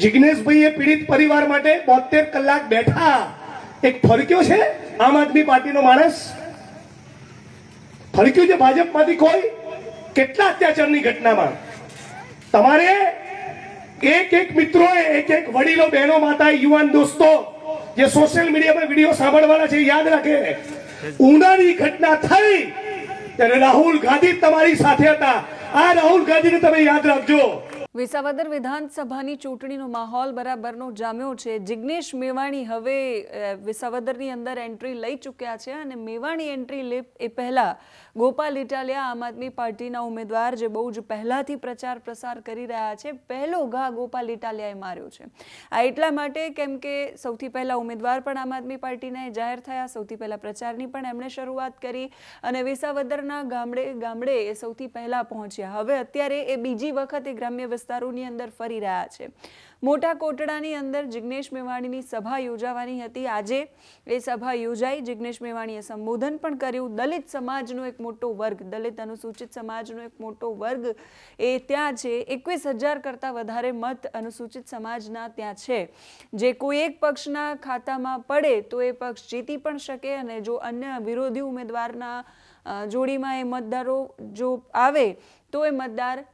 જિગ્નેશભાઈ એ પીડિત પરિવાર માટે બોતેર કલાક બેઠા. એક ફરક્યો છે આમ આદમી પાર્ટીનો માણસ? ફરક્યું છે ભાજપમાંથી કોઈ? કેટલા અત્યાચારની ઘટનામાં? તમારે એક એક મિત્રો એક એક વડીલો, બહેનો માતા યુવાન દોસ્તો, જે સોશિયલ મીડિયામાં વીડિયો સાંભળવાના છે યાદ રાખે. ઉનાની ઘટના થઈ, ત્યારે રાહુલ ગાંધી તમારી સાથે હતા. આ રાહુલ ગાંધીને તમે યાદ રાખજો. વિસાવદર વિધાનસભાની ચૂંટણીનો માહોલ બરાબરનો જામ્યો છે. જિગ્નેશ મેવાણી હવે વિસાવદરની અંદર એન્ટ્રી લઈ ચૂક્યા છે અને મેવાણી એન્ટ્રી લે, એ પહેલા ગોપાલ ઇટાલિયા આમ આદમી પાર્ટીના ઉમેદવાર જે બહુ જ પહેલાથી પ્રચાર પ્રસાર કરી રહ્યા છે, પહેલો ઘા ગોપાલ ઇટાલિયાએ માર્યો છે. આ એટલા માટે કેમ કે સૌથી પહેલા ઉમેદવાર પણ આમ આદમી પાર્ટીના જાહેર થયા, સૌથી પહેલા પ્રચારની પણ એમણે શરૂઆત કરી અને વિસાવદરના ગામડે ગામડે એ સૌથી પહેલા પહોંચ્યા. હવે અત્યારે એ બીજી વખત એ ગ્રામ્ય વિસ્તારોની અંદર ફરી રહ્યા છે. મોટા કોટડાની અંદર જિગ્નેશ મેવાણીની સભા યોજાવાની હતી. આજે એ સભા યોજાઈ. જિગ્નેશ મેવાણીએ સંબોધન પણ કર્યું. દલિત સમાજનો એક મોટો વર્ગ, દલિત અનુસૂચિત સમાજનો એક મોટો વર્ગ, એ ત્યાં છે. એકવીસ હજાર કરતાં વધારે મત અનુસૂચિત સમાજના ત્યાં છે. જે કોઈ એક પક્ષના ખાતામાં પડે તો એ પક્ષ જીતી પણ શકે અને જો અન્ય વિરોધી ઉમેદવારના જોડીમાં એ મતદારો જો આવે તો એ મતદાર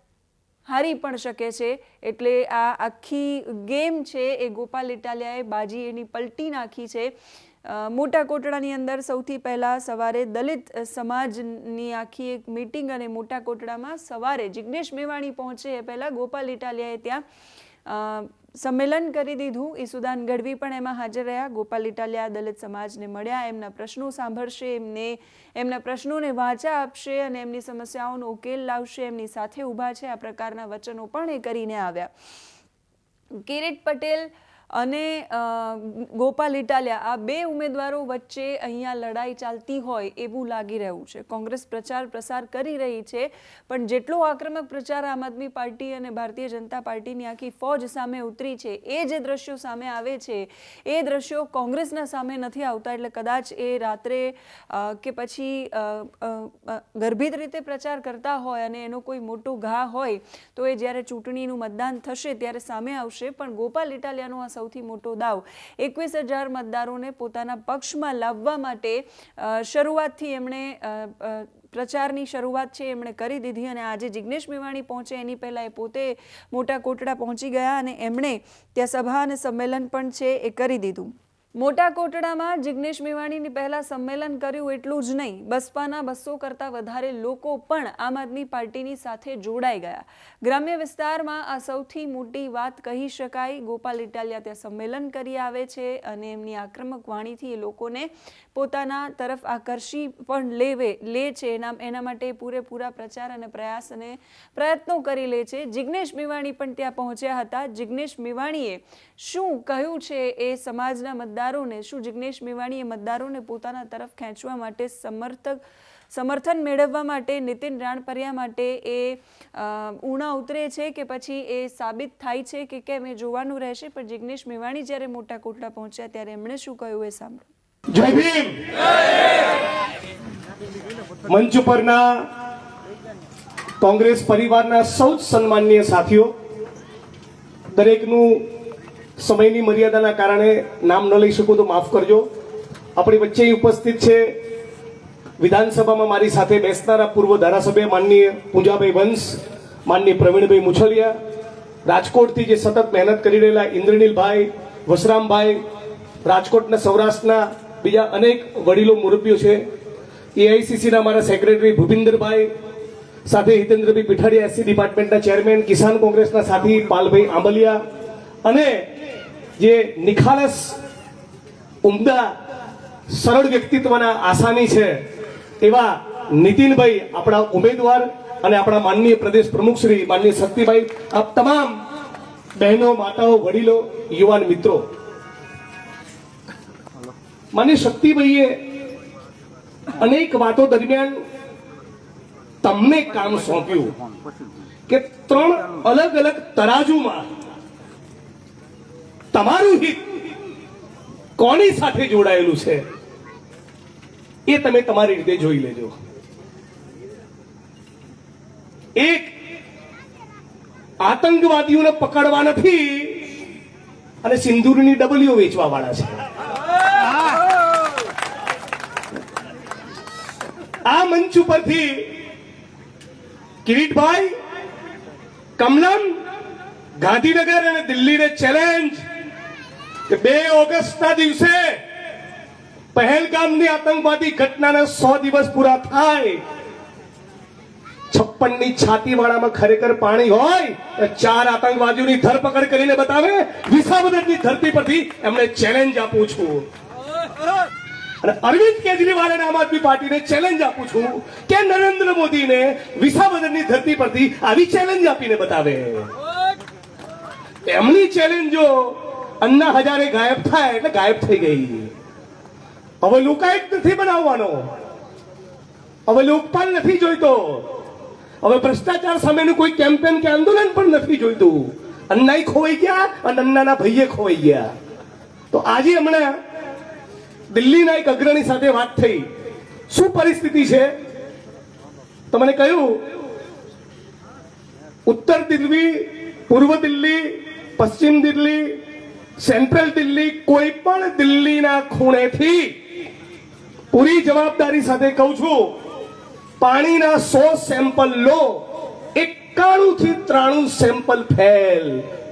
હારી પણ શકે છે. એટલે આ આખી ગેમ છે એ ગોપાલ ઇટાલિયાએ બાજી એની પલટી નાખી છે. મોટા કોટડાની અંદર સૌથી પહેલાં સવારે દલિત સમાજની આખી એક મીટિંગ અને મોટા કોટડામાં સવારે જિગ્નેશ મેવાણી પહોંચે એ પહેલાં ગોપાલ ઇટાલિયાએ ત્યાં. સંમેલન કરી દીધું. ઈસુદાન ગઢવી પણ એમાં હાજર રહ્યા. ગોપાલ ઇટાલિયા, દલિત સમાજને મળ્યા. એમના પ્રશ્નો સાંભળશે. એમને, એમના પ્રશ્નોને વાચા આપશે અને એમની સમસ્યાઓનો ઉકેલ લાવશે. એમની સાથે ઊભા છે. આ પ્રકારના વચનો પણ એ કરીને આવ્યા. કિરીટ પટેલ અને ગોપાલ ઇટાલિયા, આ બે ઉમેદવારો વચ્ચે અહીંયા લડાઈ ચાલતી હોય એવું લાગી રહ્યું છે. કોંગ્રેસ પ્રચાર પ્રસાર કરી રહી છે, પણ જેટલો આક્રમક પ્રચાર આમ આદમી પાર્ટી અને ભારતીય જનતા પાર્ટીની આખી ફોજ સામે ઉતરી છે, એ જે દ્રશ્યો સામે આવે છે, એ દ્રશ્યો કોંગ્રેસના સામે નથી આવતા, એટલે કદાચ એ રાત્રે કે પછી ગર્ભિત રીતે પ્રચાર કરતા હોય અને એનો કોઈ મોટો ઘા હોય, તો એ જ્યારે ચૂંટણીનું મતદાન થશે ત્યારે સામે આવશે. પણ ગોપાલ ઇટાલિયાનો આ સૌથી મોટો દાવ. એકવીસ હજાર મતદારોને પોતાના પક્ષમાં લાવવા માટે શરૂઆતથી એમણે પ્રચારની શરૂઆત છે એમણે કરી દીધી અને આજે જિગ્નેશ મેવાણી પહોંચે, એની પહેલાં એ પોતે મોટા કોટડા પહોંચી ગયા અને એમણે ત્યાં સભા અને સંમેલન પણ છે એ કરી દીધું. મોટા કોટડામાં જિગ્નેશ મેવાણીની પહેલા સંમેલન કર્યું એટલું જ નહીં. બસપાના બસો કરતાં વધારે લોકો પણ આમ આદમી પાર્ટીની સાથે જોડાઈ ગયા. ગ્રામ્ય વિસ્તારમાં આ સૌથી મોટી વાત કહી શકાય. ગોપાલ ઇટાલિયા ત્યાં સંમેલન કરી આવે છે અને એમની આક્રમક વાણીથી એ લોકોને પોતાના તરફ આકર્ષી પણ લેવે, લે છે. એના એના માટે પૂરેપૂરા પ્રચાર અને પ્રયાસ અને પ્રયત્નો કરી લે છે. જિગ્નેશ મેવાણી પણ ત્યાં પહોંચ્યા હતા. જિગ્નેશ મેવાણીએ શું કહ્યું છે એ સમાજના મતદારોને શું જિગ્નેશ મેવાણીએ મતદારોને પોતાના તરફ ખેંચવા માટે સમર્થક સમર્થન મેળવવા માટે, નીતિન રાણપરિયા માટે એ ઉણા ઉતરે છે કે પછી એ સાબિત થાય છે કે કેમ એ જોવાનું રહેશે? પણ જિગ્નેશ મેવાણી જ્યારે મોટા કોટડા પહોંચ્યા ત્યારે એમણે શું કહ્યું એ સાંભળો. મંચ પરના કોંગ્રેસ પરિવારના સૌ સન્માનીય સાથીઓ, દરેકનું સમયની મર્યાદાના કારણે નામ ન લઈ શકું તો માફ કરજો. આપણી વચ્ચે ઉપસ્થિત છે વિધાનસભામાં મારી સાથે બેસનારા પૂર્વ ધારાસભ્ય માનનીય પૂજાભાઈ વંશ, માનનીય પ્રવીણભાઈ મુછલિયા, રાજકોટથી જે સતત મહેનત કરી રહેલા ઇન્દ્રનીલભાઈ, વસરામભાઈ, રાજકોટના સૌરાષ્ટ્રના બીજા અનેક વડીલો મુરબ્બીઓ છે. એઆઈસીસીના મારા સેક્રેટરી ભૂપિન્દરભાઈ, સાથે હિતેન્દ્રભાઈ પીઠાડીયા એસસી ડિપાર્ટમેન્ટના ચેરમેન, કિસાન કોંગ્રેસના સાથી પાલભાઈ આંબલિયા અને જે નિખાલસ, ઉમદા, સરળ વ્યક્તિત્વના આસામી છે, એવા નીતિનભાઈ આપણા ઉમેદવાર અને આપણા માનનીય પ્રદેશ પ્રમુખ શ્રી માનનીય શક્તિભાઈ આ તમામ બહેનો, માતાઓ, વડીલો, યુવાન મિત્રો. માનનીય શક્તિભાઈએ અનેક વાતો દરમિયાન તમને કામ સોંપ્યું કે ત્રણ અલગ અલગ તરાજુમાં તમારું હિત કોની સાથે જોડાયેલું છે? એ તમે તમારી રીતે જોઈ લેજો. એક, આતંકવાદીઓને પકડવા નથી અને સિંદૂરની ડબલીઓ વેચવા વાળા છે. આ મંચ ઉપરથી કિરીટભાઈ, કમલમ, ગાંધીનગર અને દિલ્હીને ચેલેન્જ કે બે ઓગસ્ટના દિવસે પહેલગામની આતંકવાદી ઘટનાને સો દિવસ પૂરા થાય. છપ્પનની છાતી વાળામાં ખરેખર પાણી હોય તો ચાર આતંકવાદીઓની ધરપકડ કરીને બતાવે. વિસાવદરની ધરતી પરથી એમને ચેલેન્જ આપું છું. અને અરવિંદ કેજરીવાલ અને આમ આદમી પાર્ટીને ચેલેન્જ આપું છું કે નરેન્દ્ર મોદીને વિસાવદરની ધરતી પરથી આવી ચેલેન્જ આપીને બતાવે. એમની ચેલેન્જો અન્ના હજારે ગાયબ થાય એટલે ગાયબ થઈ ગઈ. હવે લોકાયુક્ત નથી બનાવવાનો. હવે લોકપાલ નથી જોઈતો. હવે ભ્રષ્ટાચાર સામેનું કોઈ કેમ્પેન કે આંદોલન પણ નથી જોઈતું. અન્નાઈ ખોવાઈ ગયા અને અન્નાના ભાઈએ ખોવાઈ ગયા. તો આજે હમણાં દિલ્હીના એક અગ્રણી સાથે વાત થઈ. શું પરિસ્થિતિ છે? તો મને કહ્યું? ઉત્તર દિલ્હી, પૂર્વ દિલ્હી, પશ્ચિમ દિલ્હી સેન્ટ્રલ દિલ્હી કોઈ પણ દિલ્હીના ખૂણેથી પૂરી જવાબદારી સાથે કહું છું, પાણીના સો સેમ્પલ લો, એકાણું થી ત્રાણું સેમ્પલ ફેલ,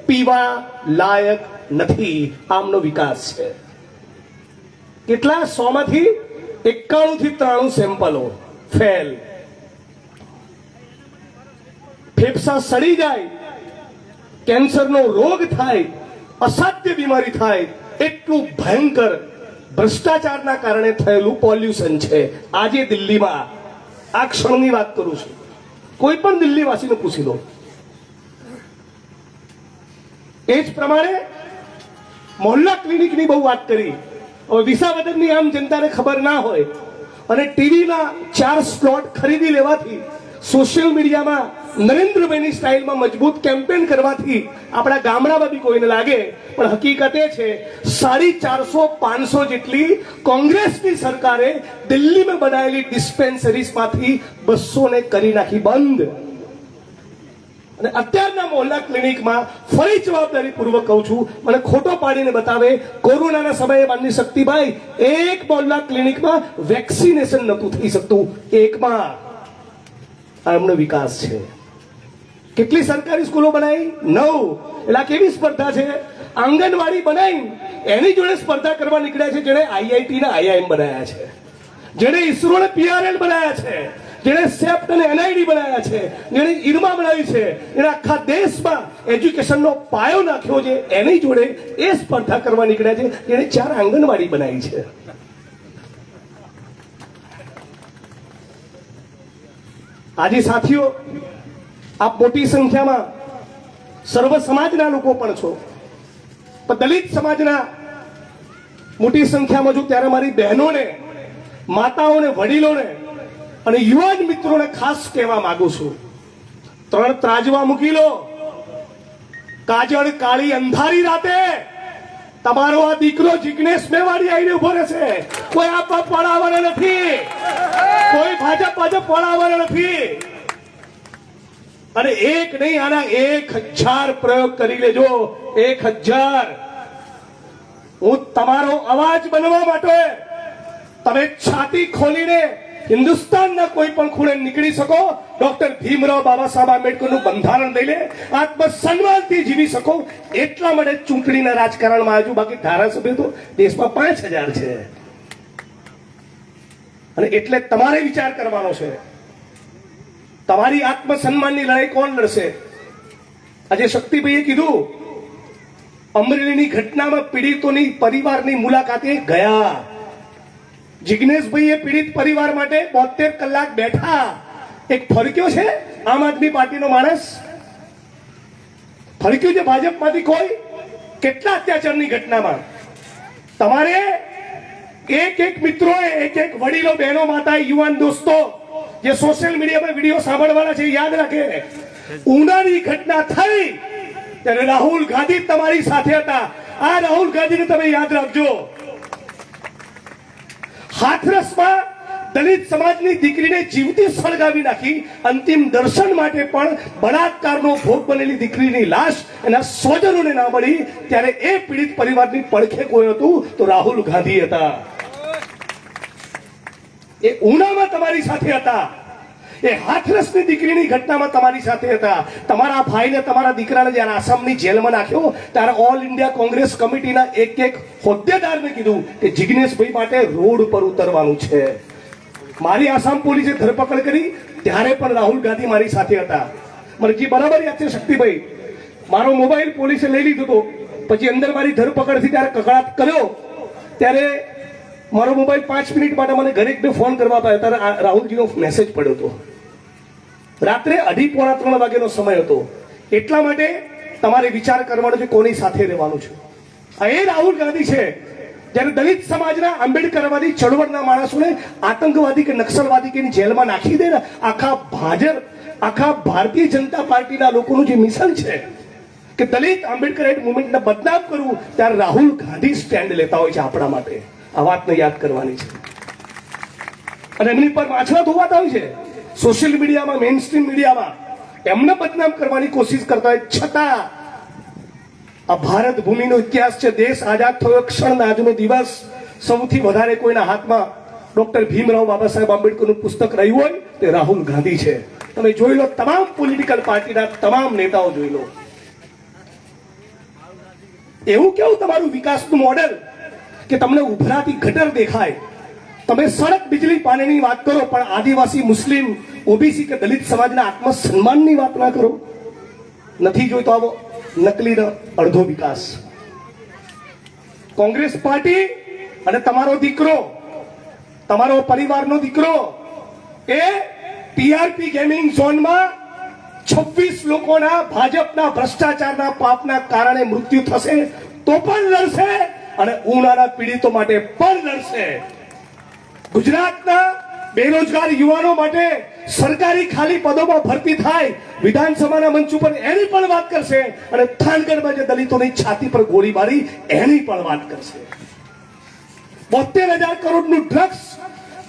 પીવા લાયક નથી. આમનો વિકાસ છે. કેટલા? સો માંથી એકાણું થી ત્રાણું સેમ્પલો ફેલ. ફેફસા સડી જાય, કેન્સરનો રોગ થાય અસાધ્ય બીમારી થાય, એટલું ભયંકર ભ્રષ્ટાચારના કારણે થયેલું પોલ્યુશન છે. આજે દિલ્હીમાં, આ ક્ષણની વાત કરું છું. કોઈ પણ દિલ્હીવાસીને પૂછી લો. એ જ પ્રમાણે મોહલ્લા ક્લિનિકની બહુ વાત કરી. હવે વિસાવદનની આમ જનતાને ખબર ના હોય અને ટીવીના ચાર સ્લોટ ખરીદી લેવાથી સોશિયલ મીડિયામાં નરેન્દ્રભાઈની સ્ટાઇલમાં મજબૂત કેમ્પેન કરવાથી આપણા ગામડામાં બી કોઈને લાગે, પણ હકીકત એ છે, સાડી ચારસો પાંચસો જેટલી કોંગ્રેસની સરકારે દિલ્હીમાં બનાવેલી ડિસ્પેન્સરીઝમાંથી બસો ને કરી નાખી બંધ. અને અત્યારના મોહલ્લા ક્લિનિકમાં ફરી જવાબદારી પૂર્વક કહું છું, મને ખોટો પાડીને બતાવે, કોરોનાના સમયે માનની શક્તિભાઈ એક મોહલ્લા ક્લિનિકમાં વેક્સિનેશન નહોતું થઈ શકતું એકમાં આ એમનો વિકાસ છે. કેટલી સરકારી સ્કૂલો બનાવી નવ. એટલે આ કેવી સ્પર્ધા છે? આંગણવાડી બનાવી એની જોડે સ્પર્ધા કરવા નીકળ્યા છે જેણે આઈઆઈટી ને આઈઆઈએમ બનાવ્યા છે. જેણે ઇસરો ને પીઆરએલ બનાવ્યા છે. જેણે સેપ્ટ અને એનઆઈડી બનાવ્યા છે. જેણે ઇરમા બનાવી છે. એણે આખા દેશમાં એજ્યુકેશનનો પાયો નાખ્યો છે. એની જોડે એ સ્પર્ધા કરવા નીકળ્યા છે. જેણે ચાર આંગણવાડી બનાવી છે. આજે સાથીઓ, આપ મોટી સંખ્યામાં સર્વ સમાજના લોકો પણ છો. પણ દલિત સમાજના મોટી સંખ્યામાં છું ત્યારે મારી બહેનોને, માતાઓને, વડીલોને અને યુવાન મિત્રોને ખાસ કહેવા માંગુ છું. ત્રણ ત્રાજવા મૂકી લો. કાજળ, કાળી, અંધારી રાતે તમારો આ દીકરો જિજ્ઞેશ મેવાડી આવીને ઊભો રહેશે. કોઈ આપવા પડાવવાનો નથી. કોઈ ભાજપ ભાજપ પડાવવાનો નથી. અને એક નહીં, આના એક હજાર પ્રયોગ કરી લેજો. એક હજાર. હું તમારો અવાજ બનવા માટે તમે છાતી ખોલીને હિન્દુસ્તાનના કોઈ પણ ખૂણે નીકળી શકો. ડોક્ટર ભીમરાવ બાબા સાહેબ આંબેડકરનું બંધારણ લઈ લે. આત્મસન્માનથી જીવી શકો. એટલા માટે ચૂંટણીના રાજકારણમાં આજુ બાકી ધારાસભ્ય તો દેશમાં પાંચ છે. અને એટલે તમારે વિચાર કરવાનો છે. તમારી આત્મસન્માનની લડાઈ કોણ લડશે? આજે શક્તિભાઈએ કીધું, અમરેલીની ઘટનામાં પીડિતોની પરિવારની મુલાકાતે ગયા. જિગ્નેશભાઈએ પીડિત પરિવાર માટે બોતેર કલાક બેઠા. એક ફરક્યો છે આમ આદમી પાર્ટીનો માણસ? ફરક્યું છે ભાજપમાંથી કોઈ? કેટલા અત્યાચારની ઘટનામાં? તમારે એક એક મિત્રોએ, એક એક વડીલો, બહેનો, માતા, યુવાન, દોસ્તો, જે સોશિયલ મીડિયામાં વીડિયો સાંભળવાના છે, યાદ રાખે. ઉનાની ઘટના થઈ ત્યારે રાહુલ ગાંધી તમારી સાથે હતા. આ રાહુલ ગાંધીને તમે યાદ રાખજો. હાથરસમાં દલિત સમાજની દીકરીને જીવતી સળગાવી નાખી, અંતિમ દર્શન માટે પણ બળાત્કારનો ભોગ બનેલી દીકરીની લાશ એના સ્વજનોને ના મળી. ત્યારે એ પીડિત પરિવારની પડખે કોઈ હતું તો રાહુલ ગાંધી હતા. એ ઉનામાં તમારી સાથે હતા. એ હાથરસની દીકરીની ઘટનામાં તમારી સાથે હતા. તમારા ભાઈને તમારા દીકરાને જ્યારે આસામની જેલમાં નાખ્યો, ત્યારે ઓલ ઇન્ડિયા કોંગ્રેસ કમિટીના એક એક હોદ્દેદારને કીધું કે જિગ્નેશભાઈ માટે રોડ પર ઉતરવાનું છે. મારી આસામ પોલીસે ધરપકડ કરી, ત્યારે પણ રાહુલ ગાંધી મારી સાથે હતા. મને જે બરાબર યાદ છે શક્તિભાઈ? મારો મોબાઈલ પોલીસે લઈ લીધો હતો. પછી અંદર મારી ધરપકડથી ત્યારે કકળાટ કર્યો. ત્યારે મારો મોબાઈલ પાંચ મિનિટ માટે મને ઘરે ફોન કરવા પાયો ત્યારે રાહુલજીનો મેસેજ પડ્યો હતો. રાત્રે અઢી પોણા ત્રણ વાગ્યાનો સમય હતો. એટલા માટે તમારે વિચાર કરવાનો છે કોની સાથે રહેવાનું છે. આ એ રાહુલ ગાંધી છે, જ્યારે દલિત સમાજના આંબેડકરવાદી ચળવળના માણસોને આતંકવાદી કે નક્સલવાદી કે જેલમાં નાખી દે ને, આખા ભાજપ, આખા ભારતીય જનતા પાર્ટીના લોકોનું જે મિશન છે કે દલિત આંબેડકર મુવમેન્ટને બદનામ કરવું, ત્યારે રાહુલ ગાંધી સ્ટેન્ડ લેતા હોય છે આપણા માટે. આ વાતને યાદ કરવાની છે. અને એમની પર માછલા ધોવાતા હોય છે. સોશિયલ મીડિયામાં મેઇન સ્ટ્રીમ મીડિયામાં એમને બદનામ કરવાની કોશિશ કરતા હોય. છતાં આ ભારત ભૂમિનો ઇતિહાસ છે. દેશ આઝાદ થયો. ક્ષણ આજનો દિવસ સૌથી વધારે કોઈના હાથમાં ડોક્ટર ભીમરાવ બાબા સાહેબ આંબેડકરનું પુસ્તક રહ્યું હોય, તે રાહુલ ગાંધી છે. તમે જોઈ લો તમામ પોલિટિકલ પાર્ટીના તમામ નેતાઓ જોઈ લો. એવું કેવું તમારું વિકાસનું મોડેલ કે તમને ઉભરાતી ગટર દેખાય. તમે સડક બિજલી પાણીની વાત કરો, પણ આદિવાસી, મુસ્લિમ, ઓબીસી કે દલિત સમાજના આત્મસન્માનની વાત ના કરો. નથી જોઈતો આવો નકલી અડધો વિકાસ. કોંગ્રેસ પાર્ટી અને તમારો દીકરો, તમારો પરિવારનો દીકરો એ ટીઆરપી ગેમિંગ ઝોનમાં છવ્વીસ લોકોના ભાજપના ભ્રષ્ટાચારના પાપના કારણે મૃત્યુ થશે, તો પણ લડશે. અને ઉનાળા પીડિતો માટે પણ લડશે. ગુજરાતના બેરોજગાર યુવાનો માટે સરકારી ખાલી પદોમાં ભરતી થાય, વિધાનસભાના મંચ ઉપર એની પણ વાત કરશે અને થાનગઢમાં જે દલિતોની છાતી પર ગોળી મારી એની પણ વાત કરશે. બોતેર હજાર કરોડનું ડ્રગ્સ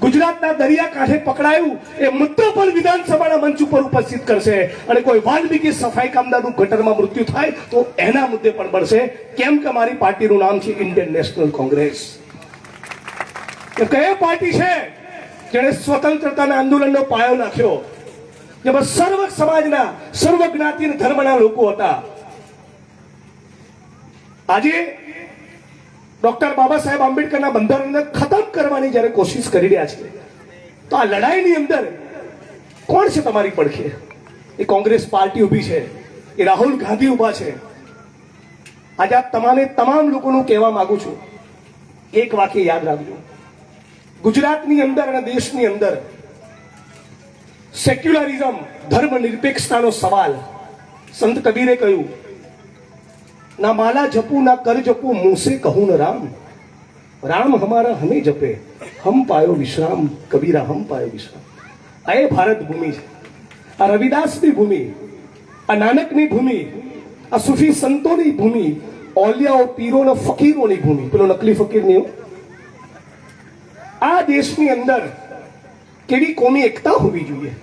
ગુજરાતના દરિયાકાંઠે પકડાયું એ મુદ્દો પણ વિધાનસભાના મંચ ઉપર ઉપસ્થિત કરશે. અને કોઈ વાલ્મીકી સફાઈ કામદારનું ગટરમાં મૃત્યુ થાય તો એના મુદ્દે પણ બળશે કેમ કે મારી પાર્ટીનું નામ છે ઇન્ડિયન નેશનલ કોંગ્રેસ. એ કઈ પાર્ટી છે? જેણે સ્વતંત્રતાના આંદોલનનો પાયો નાખ્યો. જેમાં સર્વ સમાજના, સર્વ જ્ઞાતિ ધર્મના લોકો હતા. આજે ડોક્ટર બાબા સાહેબ આંબેડકરના બંધારણને ખતમ કરવાની જ્યારે કોશિશ કરી રહ્યા છે, તો આ લડાઈની અંદર કોણ છે તમારી પડખે? એ કોંગ્રેસ પાર્ટી ઊભી છે, એ રાહુલ ગાંધી ઊભા છે. આજે આ તમામે તમામ લોકોનું કહેવા માંગુ છું, એક વાક્ય યાદ રાખજો. ગુજરાતની અંદર અને દેશની અંદર સેક્યુલરિઝમ ધર્મ નિરપેક્ષતાનો સવાલ સંત કબીરે કહ્યું ના માલા જપું, ના કર જપું, મુંસે કહું ન રામ. રામ હમારા હમે જપે, હમ પાયો વિશ્રામ, કબીરા હમ પાયો વિશ્રામ. આ એ ભારત ભૂમિ છે. આ રવિદાસની ભૂમિ, આ નાનકની ભૂમિ, આ સુફી સંતોની ભૂમિ, ઓલિયાઓ, પીરોના, ફકીરોની ભૂમિ. પેલો નકલી ફકીર નહીં આ દેશની અંદર કેવી કોમી એકતા હોવી જોઈએ?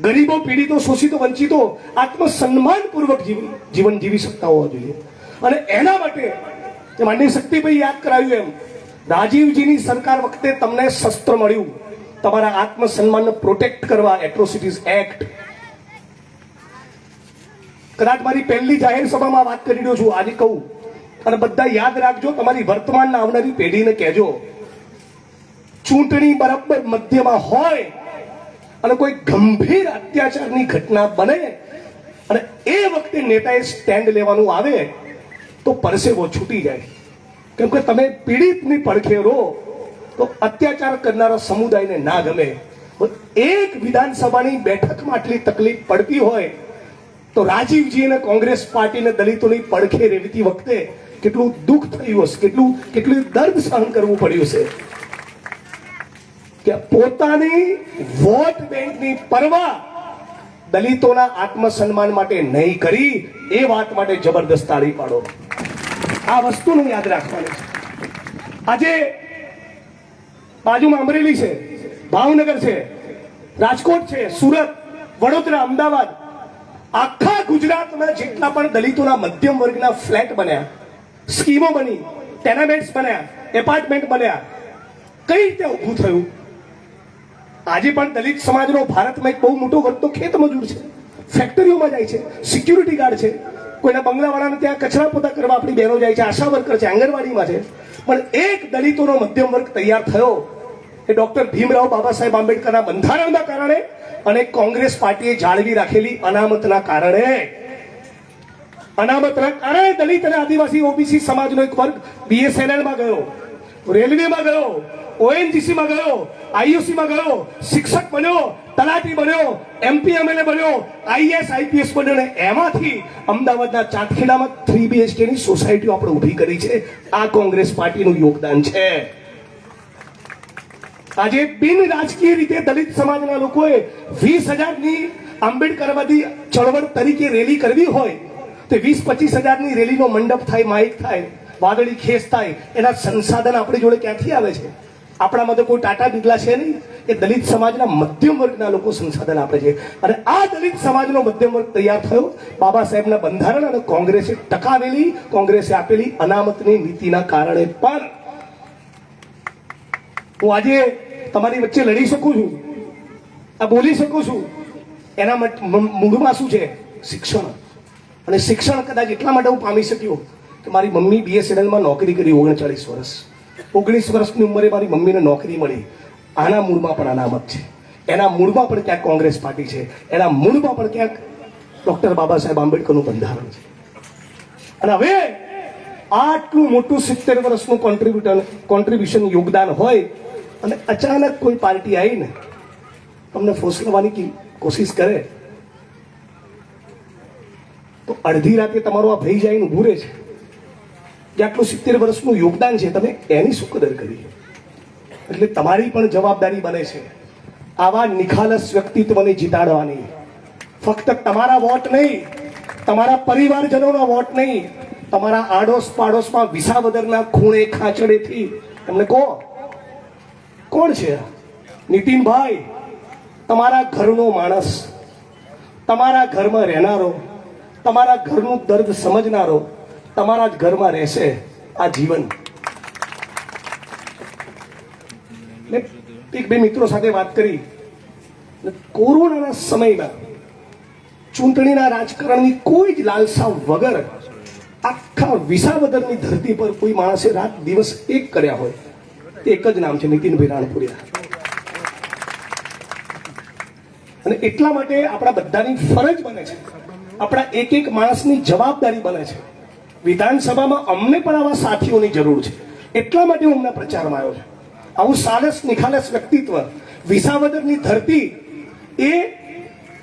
ગરીબો, પીડિતો, શોષિતો, વંચિતો આત્મસન્માનપૂર્વક જીવન જીવન જીવી શકતા હોવા જોઈએ. અને એના માટે માનની શક્તિભાઈ યાદ કરાવ્યું એમ, રાજીવજીની સરકાર વખતે તમને શસ્ત્ર મળ્યું. તમારા આત્મસન્માનને પ્રોટેક્ટ કરવા એટ્રોસિટીઝ એક્ટ કદાચ મારી પહેલી જાહેર સભામાં વાત કરી રહ્યો છું, આજે કહું. અને બધા યાદ રાખજો, તમારી વર્તમાનના આવનારી પેઢીને કહેજો. ચૂંટણી બરાબર મધ્યમાં હોય અને કોઈ ગંભીર અત્યાચારની ઘટના બને અને એ વખતે નેતાએ સ્ટેન્ડ લેવાનું આવે તો પરસેવો છૂટી જાય. કેમ કે તમે પીડિતની પડખે રહો તો અત્યાચાર કરનારા સમુદાયને ના ગમે. એક વિધાનસભાની બેઠકમાં આટલી તકલીફ પડતી હોય તો રાજીવજી અને કોંગ્રેસ પાર્ટીને દલિતોની પડખે રેવતી વખતે કેટલું દુઃખ થયું હશે, કેટલું કેટલું દર્દ સહન કરવું પડ્યું છે. કે પોતાની વોટ બેંકની પરવા દલિતોના આત્મસન્માન માટે નહીં કરી, એ વાત માટે જબરદસ્ત તાળી પાડો. આ વસ્તુનું યાદ રાખવાનું છે. આજે બાજુમાં અમરેલી છે, ભાવનગર છે, રાજકોટ છે, સુરત, વડોદરા, અમદાવાદ, આખા ગુજરાતમાં જેટલા પણ દલિતોના મધ્યમ વર્ગના ફ્લેટ બન્યા, સ્કીમો બની, ટેનામેન્ટ્સ બન્યા, એપાર્ટમેન્ટ બન્યા, કઈ રીતે ઊભું થયું? આજે પણ દલિત સમાજનો ભારતમાં એક બહુ મોટો વર્ગ તો ખેત મજૂર છે. ફેક્ટરીઓમાં જાય છે. સિક્યુરિટી ગાર્ડ છે. કોઈના બંગલાવાળાને ત્યાં કચરા પોતા કરવા આપણી બહેનો જાય છે. આશા વર્કર છે, આંગણવાડીમાં છે. પણ એક દલિતોનો મધ્યમ વર્ગ તૈયાર થયો એ ડોક્ટર ભીમરાવ બાબા સાહેબ આંબેડકરના બંધારણના કારણે અને કોંગ્રેસ પાર્ટીએ જાળવી રાખેલી અનામતના કારણે. અનામતના કારણે દલિત અને આદિવાસી ઓબીસી સમાજનો એક વર્ગ બીએસએનએલમાં ગયો. રેલવેમાં ગયો ઓએનજીસીમાં ગયો આઈયુસીમાં ગયો, શિક્ષક બન્યો, તલાટી બન્યો એમપી એમએલએ બન્યો આઈએસ આઈપીએસ બન્યો ને એમાંથી અમદાવાદના ચાંદખેડામાં થ્રી બીએચકે ની સોસાયટીઓ આપણે ઊભી કરી છે. આ કોંગ્રેસ પાર્ટીનું યોગદાન છે. આજે બિન રાજકીય રીતે દલિત સમાજના લોકોએ વીસ હજારની આંબેડકરવાદી ચળવળ તરીકે રેલી કરવી હોય, તો વીસ પચીસ હજારની રેલીનો મંડપ થાય, માઇક થાય વાદળી ખેસ થાય, એના સંસાધન આપણી જોડે ક્યાંથી આવે છે? આપણામાં તો કોઈ ટાટા બિગલા છે નહીં. એ દલિત સમાજના મધ્યમ વર્ગના લોકો સંસાધન આપે છે. અને આ દલિત સમાજનો મધ્યમ વર્ગ તૈયાર થયો. બાબા સાહેબના બંધારણ અને કોંગ્રેસે ટકાવેલી, કોંગ્રેસે આપેલી અનામતની નીતિના કારણે પણ હું આજે તમારી વચ્ચે લડી શકું છું. આ બોલી શકું છું. એના મૂળમાં શું છે? શિક્ષણ. અને શિક્ષણ કદાચ એટલા માટે હું પામી શક્યો કે મારી મમ્મી બીએસએનએલમાં નોકરી કરી ઓગણચાળીસ વર્ષ. ઓગણીસ વર્ષની ઉંમરે મારી મમ્મીને નોકરી મળી. આના મૂળમાં પણ અનામત છે. એના મૂળમાં પણ ક્યાંક કોંગ્રેસ પાર્ટી છે. એના મૂળમાં પણ ક્યાંક ડોક્ટર બાબા સાહેબ આંબેડકરનું બંધારણ છે. અને હવે આટલું મોટું સિત્તેર વર્ષનું કોન્ટ્રીબ્યુટર કોન્ટ્રીબ્યુશન યોગદાન હોય અને અચાનક કોઈ પાર્ટી આવીને તમને ફોસલવાની કોશિશ કરે, તો અડધી રાતે તમારો આ ભાઈ જઈને ઊભું છે. જે આટલું સિત્તેર વર્ષનું યોગદાન છે, તમે એની શું કદર કરી? એટલે તમારી પણ જવાબદારી બને છે. આવા નિખાલસ વ્યક્તિત્વને જીતાડવાની. ફક્ત તમારા વોટ નહીં, તમારા પરિવારજનોના વોટ નહીં, તમારા આડોશ પાડોશમાં વિસાવદરના ખૂણે ખાંચડેથી તમને કહો, કોણ છે નીતિનભાઈ, તમારા ઘરનો માણસ, તમારા ઘરમાં રહેનારો, તમારા ઘરનું દર્દ સમજનારો તમારા જ ઘરમાં રહેશે આ જીવન. એક બે મિત્રો સાથે વાત કરી. કોરોનાના સમયમાં ચૂંટણીના રાજકારણની કોઈ જ લાલસા વગર આખા વિસાવદરની ધરતી પર કોઈ માણસે રાત દિવસ એક કર્યા હોય. તે એક જ નામ છે નીતિનભાઈ રાણપુરિયા. અને એટલા માટે આપણા બધાની ફરજ બને છે. આપણા એક એક માણસની જવાબદારી બને છે. વિધાનસભામાં અમને પણ આવા સાથીઓની જરૂર છે. એટલા માટે હું હમણાં પ્રચારમાં આવ્યો છું. આવું સારસ નિખાલસ વ્યક્તિત્વ, વિસાવદરની ધરતી એ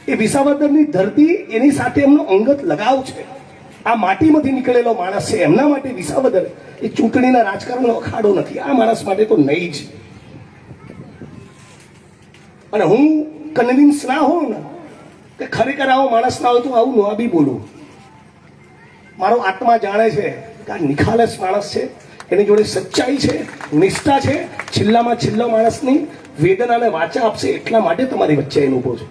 એ વિસાવદરની ધરતી એની સાથે એમનો અંગત લગાવ છે. આ માટીમાંથી નીકળેલો માણસ છે. એમના માટે વિસાવદર એ ચૂંટણીના રાજકારણનો અખાડો નથી. આ માણસ માટે તો નહીં જ. અને હું કન્વિન્સ ના હોઉં ને, કે ખરેખર આવો માણસ ના હોય તો આવું ના બી બોલું. મારો આત્મા જાણે છે કે આ નિખાલસ માણસ છે, એની જોડે સચ્ચાઈ છે, નિષ્ઠા છે, છેલ્લામાં છેલ્લો માણસની વેદનાને વાચા આપશે એટલા માટે તમારી વચ્ચે એનું ઊભો છે.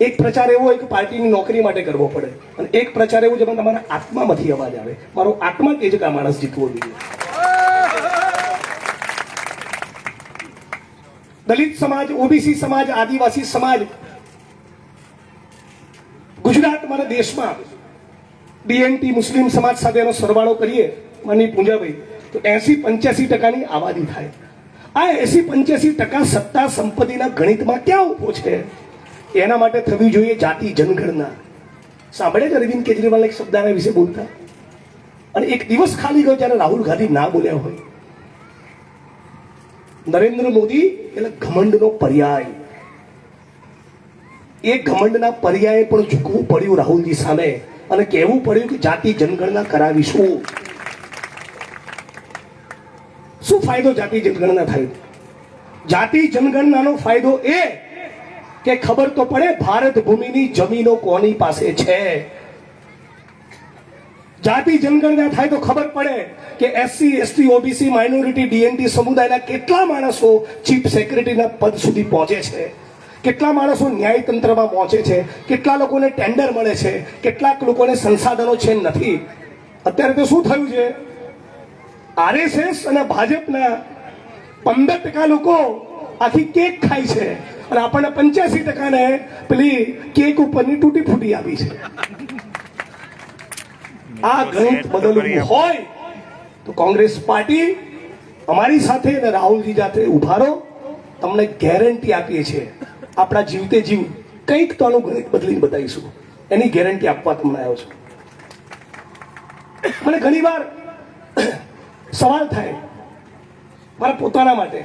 એક પ્રચાર એવો હોય કે પાર્ટીની નોકરી માટે કરવો પડે અને એક પ્રચાર એવો જેમાં તમારા આત્મામાંથી અવાજ આવે. મારો આત્મા કે છે કે આ માણસ જીતવો જોઈએ? દલિત સમાજ, ઓબીસી સમાજ, આદિવાસી સમાજ ગુજરાત મારા દેશમાં ડીએનટી મુસ્લિમ સમાજ સાથે એનો સરવાળો કરીએ માની પૂંજાભાઈ, તો એસી પંચ્યાસી ટકાની આબાદી થાય. આ એસી પંચ્યાસી ટકા સત્તા સંપત્તિના ગણિતમાં ક્યાં ઊભો છે? એના માટે થવી જોઈએ જાતિ જનગણના. સાંભળે છે અરવિંદ કેજરીવાલ એક શબ્દ આના વિશે બોલતા? અને એક દિવસ ખાલી ગયો જ્યારે રાહુલ ગાંધી ના બોલ્યા હોય. નરેન્દ્ર મોદી એટલે ઘમંડનો પર્યાય. એ ઘમંડના પર્યાય પણ ઝૂકવું પડ્યું રાહુલજી સામે. અને કહેવું પડ્યું કે જાતિ જનગણના કરાવીશું. શું ફાયદો જાતિ જનગણના થાય? જાતિ જનગણનાનો ફાયદો એ કે ખબર તો પડે ભારત ભૂમિની જમીનો કોની પાસે છે. જાતિ જનગણના થાય તો ખબર પડે કે SC ST OBC minority DNT સમુદાયના કેટલા માણસો ચીફ સેક્રેટરીના પદ સુધી પહોંચે છે. કેટલા માણસો ન્યાયતંત્રમાં પહોંચે છે? કેટલા લોકોને ટેન્ડર મળે છે? કેટલાક લોકોને સંસાધનો છે નથી? અત્યારે તો શું થયું છે? આરએસએસ અને ભાજપના પંદર ટકા લોકો આખી કેક ખાય છે અને આપણને પંચ્યાસી ટકાને પેલી કેક ઉપરની તૂટી ફૂટી આવી છે. આ ગણિત બદલવું હોય તો કોંગ્રેસ પાર્ટી અમારી સાથે અને રાહુલજી સાથે ઉભારો, તમને ગેરંટી આપીએ છીએ. આપણા જીવતે જીવ કંઈક તો આનું ગણિત બદલીને બતાવીશું. એની ગેરંટી આપવા તમને આવ્યો છું. મને ઘણીવાર સવાલ થાય મારા પોતાના માટે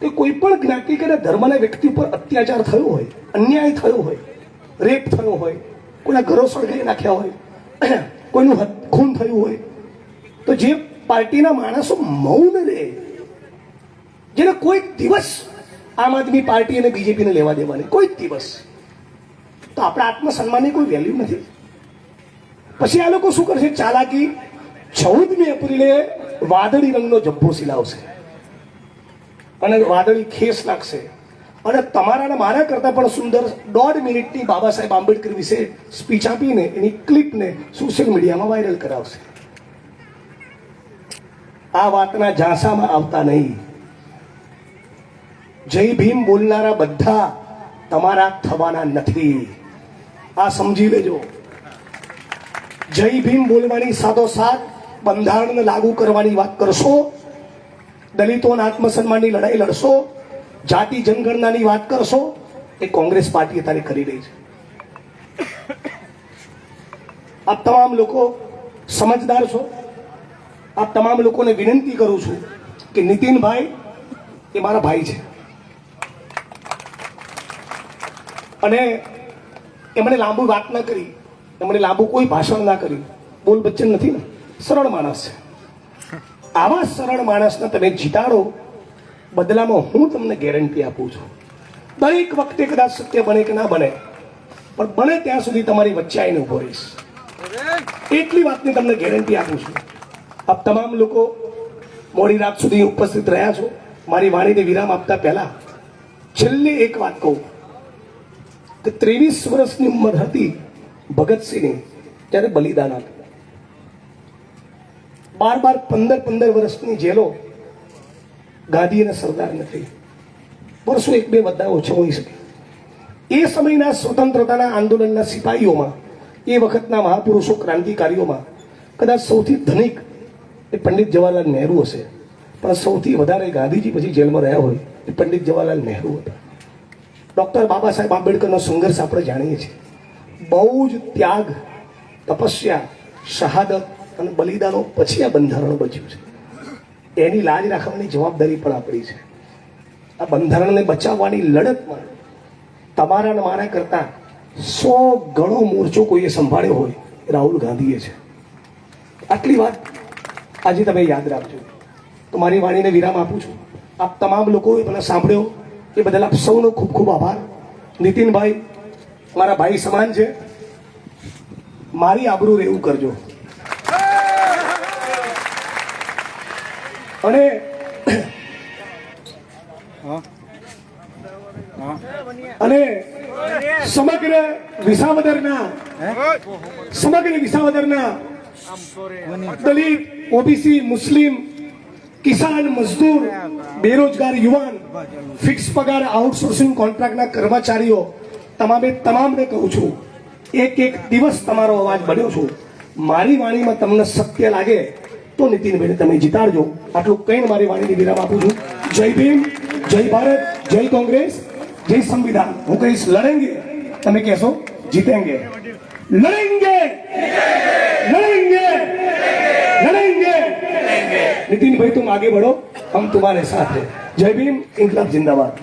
કે કોઈ પણ જ્ઞાતિ કે ધર્મના વ્યક્તિ ઉપર અત્યાચાર થયો હોય, અન્યાય થયો હોય, રેપ થયો હોય, કોઈના ઘરો સળગાવી નાખ્યા હોય, કોઈનું ખૂન થયું હોય, તો જે પાર્ટીના માણસો મૌન રહે, જેને કોઈ દિવસ આમ આદમી પાર્ટી અને બીજેપીને લેવા દેવાની. કોઈ દિવસ. તો આપણા આત્મસન્માનની કોઈ વેલ્યુ નથી. પછી આ લોકો શું કરશે? ચાલાકી ચૌદમી એપ્રિલે વાદળી રંગનો જબ્બો સિલાવશે. અને વાદળી ખેસ નાખશે. અને તમારા મારા કરતા પણ સુંદર દોઢ મિનિટની બાબા સાહેબ આંબેડકર વિશે સ્પીચ આપીને એની ક્લિપને સોશિયલ મીડિયામાં વાયરલ કરાવશે. આ વાતના ઝાંસામાં આવતા નહીં. જય ભીમ બોલનારા બધા તમારા થવાના નથી. આ સમજી લેજો. જય ભીમ બોલવાની સાથોસાથ બંધારણને લાગુ કરવાની વાત કરશો, દલિતોના આત્મસન્માનની લડાઈ લડશો, જાતિ જનગણનાની વાત કરશો, એ કોંગ્રેસ પાર્ટી અત્યારે કરી રહી છે. આપ તમામ લોકો સમજદાર છો. આપ તમામ લોકોને વિનંતી કરું છું કે નીતિનભાઈ એ મારા ભાઈ છે. અને એમણે લાંબુ વાત ના કરી. એમણે લાંબુ કોઈ ભાષણ ના કર્યું. બોલ બચ્ચન નથી ને? સરળ માણસ છે. આવા સરળ માણસને તમે જીતાડો, બદલામાં હું તમને ગેરંટી આપું છું. દરેક વખતે કદાચ સત્ય બને કે ના બને, પણ બને ત્યાં સુધી તમારી વચ્ચે આવીને ઊભો રહીશ. એટલી વાતની તમને ગેરંટી આપું છું. આપ તમામ લોકો મોડી રાત સુધી ઉપસ્થિત રહ્યા છો. મારી વાણીને વિરામ આપતા પહેલા છેલ્લી એક વાત કહું. કે ત્રેવીસ વર્ષની ઉંમર હતી ભગતસિંહની, ત્યારે બલિદાન આપ્યું. બાર બાર પંદર પંદર વર્ષની જેલો ગાંધી અને સરદાર નથી. વર્ષો એક બે બધા ઓછો હોઈ શકે. એ સમયના સ્વતંત્રતાના આંદોલનના સિપાહીઓમાં, એ વખતના મહાપુરુષો ક્રાંતિકારીઓમાં, કદાચ સૌથી ધનિક એ પંડિત જવાહરલાલ નહેરુ હશે. પણ સૌથી વધારે ગાંધીજી પછી જેલમાં રહ્યા હોય એ પંડિત જવાહરલાલ નહેરુ હતા. ડૉક્ટર બાબા સાહેબ આંબેડકરનો સંઘર્ષ આપણે જાણીએ છીએ. બહુ જ ત્યાગ, તપસ્યા, શહાદત અને બલિદાનો પછી આ બંધારણ બચ્યું છે. એની લાજ રાખવાની જવાબદારી પણ આપણી છે. આ બંધારણને બચાવવાની લડતમાં તમારા અને મારા કરતા સો ગણો મોરચો કોઈએ સંભાળ્યો હોય રાહુલ ગાંધીએ છે. આટલી વાત આજે તમે યાદ રાખજો. તો મારી વાણીને વિરામ આપું છું. આપ તમામ લોકોએ મને સાંભળ્યો. એ બદલ આપ સૌનો ખૂબ ખૂબ આભાર. નીતિનભાઈ, મારા ભાઈ સમાન છે. મારી આબરૂ રહેવું કરજો. અને અને સમગ્ર વિસાવદરના સમગ્ર વિસાવદરના દલિત, ઓબીસી, મુસ્લિમ, કિસાન, મજદૂર બેરોજગાર યુવાન ફિક્સ પગાર આઉટસોર્સિંગ કોન્ટ્રાક્ટના કર્મચારીઓ તમામે તમામને કહું છું એક એક દિવસ તમારો અવાજ બન્યો છું મારી વાણીમાં તમને સત્ય લાગે તો નીતિનભાઈને તમે જીતાડજો આટલું કહીને મારી વાણીને વિરામ આપું છું જય ભીમ જય ભારત જય કોંગ્રેસ જય સંવિધાન હું કહીશ લડેંગે તમે કહેશો જીતેંગે લડેંગે લડેંગે લડેંગે નીતિનભાઈ તું આગે બઢો हम तुम्हारे साथ हैं जय भीम इनकलाब जिंदाबाद